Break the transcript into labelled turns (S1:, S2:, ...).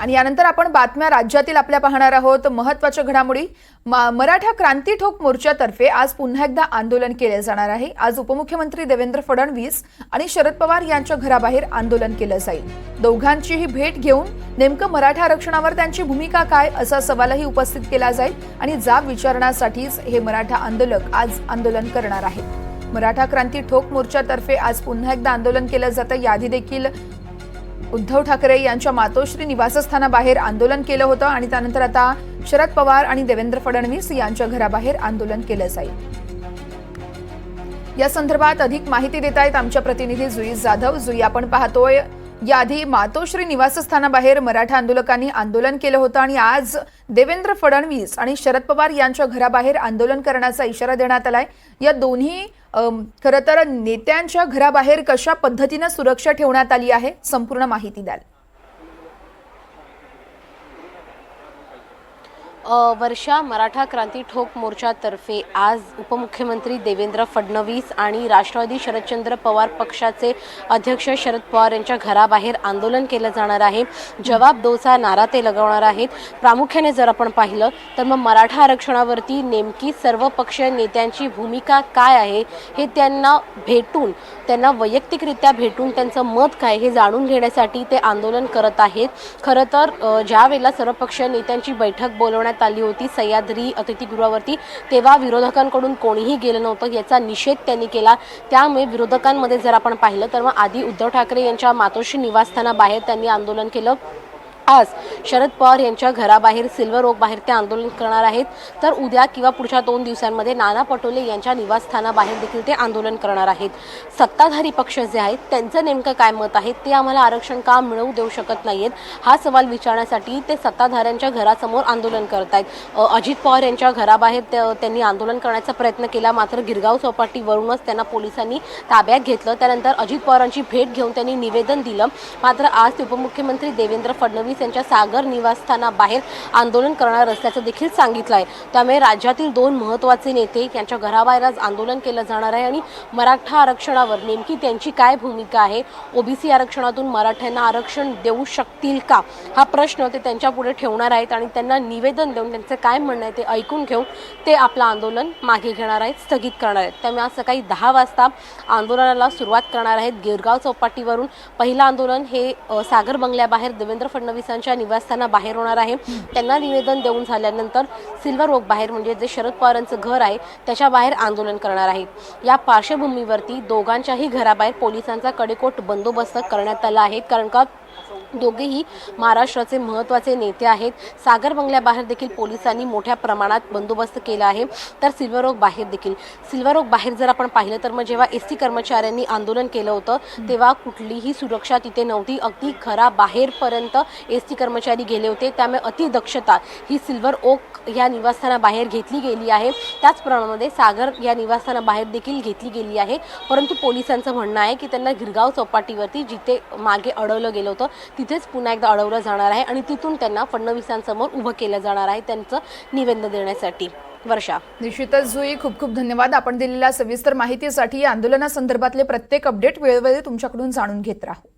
S1: आणि यानंतर आपण बातम्या राज्यातील आपल्या पाहणार आहोत. महत्त्वाच्या घडामोडी. मराठा क्रांती ठोक मोर्चातर्फे आज पुन्हा एकदा आंदोलन केले जाणार आहे. आज उपमुख्यमंत्री देवेंद्र फडणवीस आणि शरद पवार यांच्या घराबाहेर आंदोलन केलं जाईल. दोघांचीही भेट घेऊन नेमकं मराठा आरक्षणावर त्यांची भूमिका काय असा सवालही उपस्थित केला जाईल आणि जाब विचारण्यासाठीच हे मराठा आंदोलक आज आंदोलन करणार आहेत. मराठा क्रांती ठोक मोर्चातर्फे आज पुन्हा एकदा आंदोलन केलं जातं. याआधी देखील उद्धव ठाकरे यांच्या मातोश्री निवासस्थानाबाहेर आंदोलन केलं होतं आणि त्यानंतर आता शरद पवार आणि देवेंद्र फडणवीस यांच्या घराबाहेर आंदोलन केलं जाईल. या संदर्भात अधिक माहिती देत आहेत आमच्या प्रतिनिधी जुई जाधव. जुई आपण पाहतोय याआधी मातोश्री निवासस्थानाबाहेर मराठा आंदोलकांनी आंदोलन केलं होतं आणि आज देवेंद्र फडणवीस आणि शरद पवार यांच्या घराबाहेर आंदोलन करण्याचा इशारा देण्यात आलाय. या दोन्ही खरं तर नेत्यांच्या घराबाहेर कशा पद्धतीनं सुरक्षा ठेवण्यात आली आहे संपूर्ण माहिती द्याल.
S2: वर्षा मराठा क्रांती ठोक मोर्चातर्फे आज उपमुख्यमंत्री देवेंद्र फडणवीस आणि राष्ट्रवादी शरदचंद्र पवार पक्षाचे अध्यक्ष शरद पवार यांच्या घराबाहेर आंदोलन केलं जाणार आहे. जवाब दोचा नारा ते लगवणार आहेत. प्रामुख्याने जर आपण पाहिलं तर मग मराठा आरक्षणावरती नेमकी सर्व पक्षीय नेत्यांची भूमिका काय आहे हे त्यांना भेटून त्यांना वैयक्तिकरित्या भेटून त्यांचं मत काय हे जाणून घेण्यासाठी ते आंदोलन करत आहेत. खरं तर ज्यावेळेला ज्या वेळेला सर्वपक्षीय नेत्यांची बैठक बोलवण्यात आली होती. सह्याद्री अतिथीगृहावरती तेव्हा विरोधकांकडून कोणीही गेलं नव्हतं. याचा निषेध त्यांनी केला. त्यामुळे विरोधकांमध्ये जर आपण पाहिलं तर मग आधी उद्धव ठाकरे यांच्या मातोश्री निवासस्थानाबाहेर त्यांनी आंदोलन केलं. आज शरद पवार यांच्या घराबाहेर सिल्वर ओक बाहेर ते आंदोलन करणार आहेत. तर उद्या किंवा पुढच्या दोन दिवसांमध्ये नाना पटोले यांच्या निवासस्थानाबाहेर देखील ते आंदोलन करणार आहेत. सत्ताधारी पक्ष जे आहेत त्यांचं नेमकं काय मत आहे ते आम्हाला आरक्षण का मिळवू देऊ शकत नाहीत हा सवाल विचारण्यासाठी ते सत्ताधाऱ्यांच्या घरासमोर आंदोलन करत आहेत अजित पवार यांच्या घराबाहेर त्यांनी आंदोलन करण्याचा प्रयत्न केला. मात्र गिरगाव चौपाटीवरूनच त्यांना पोलिसांनी ताब्यात घेतलं. त्यानंतर अजित पवारांची भेट घेऊन त्यांनी निवेदन दिलं. मात्र आज ते उपमुख्यमंत्री देवेंद्र फडणवीस यांच्या सागर निवासस्थानाबाहेर आंदोलन करणार असल्याचं देखील सांगितलं आहे त्यामुळे राज्यातील दोन महत्त्वाचे नेते यांच्या घराबाहेर आज आंदोलन केलं जाणार आहे आणि मराठा आरक्षणावर नेमकी त्यांची काय भूमिका आहे? ओबीसी आरक्षणातून मराठ्यांना आरक्षण देऊ शकतील का? हा प्रश्न ते त्यांच्या पुढे ठेवणार आहेत आणि त्यांना निवेदन देऊन त्यांचं काय म्हणणं आहे ते ऐकून घेऊन ते आपलं आंदोलन मागे घेणार आहेत स्थगित करणार आहेत. त्यामुळे आज सकाळी दहा वाजता आंदोलनाला सुरुवात करणार आहेत. गिरगाव चौपाटीवरून पहिलं आंदोलन हे सागर बंगल्याबाहेर देवेंद्र फडणवीस फडणवीसांच्या निवासस्थानाबाहेर होणार आहे. त्यांना निवेदन देऊन झाल्यानंतर सिल्वर ओक बाहेर म्हणजे जे शरद पवारांचं घर आहे त्याच्या बाहेर आंदोलन करणार आहेत या पार्श्वभूमीवरती दोघांच्याही घराबाहेर पोलिसांचा कडेकोट बंदोबस्त करण्यात आला आहे. कारण का दोघेही महाराष्ट्राचे महत्त्वाचे नेते आहेत. सागर बंगल्याबाहेर देखील पोलिसांनी मोठ्या प्रमाणात बंदोबस्त केला आहे. तर सिल्वर ओक बाहेर देखील. सिल्वर ओक बाहेर जर आपण पाहिलं तर मग जेव्हा एस टी कर्मचाऱ्यांनी आंदोलन केलं होतं तेव्हा कुठलीही सुरक्षा तिथे नव्हती. अगदी खरा बाहेरपर्यंत एस टी कर्मचारी गेले होते. त्यामुळे अतिदक्षता ही सिल्वर ओक या निवासस्थानाबाहेर घेतली गेली आहे. त्याचप्रमाणे सागर या निवासस्थानाबाहेर देखील घेतली गेली आहे. परंतु पोलिसांचं म्हणणं आहे की त्यांना गिरगाव चौपाटीवरती जिथे मागे अडवलं गेलं होतं तिथेच पुन्हा एकदा अडवलं जाणार आहे आणि तिथून त्यांना फडणवीसांसमोर उभं केलं जाणार आहे त्यांचं निवेदन देण्यासाठी. वर्षा.
S1: निश्चितच जुई खूप खूप धन्यवाद. आपण दिलेल्या सविस्तर माहितीसाठी या आंदोलनासंदर्भातले प्रत्येक अपडेट वेळोवेळी तुमच्याकडून जाणून घेत राहू.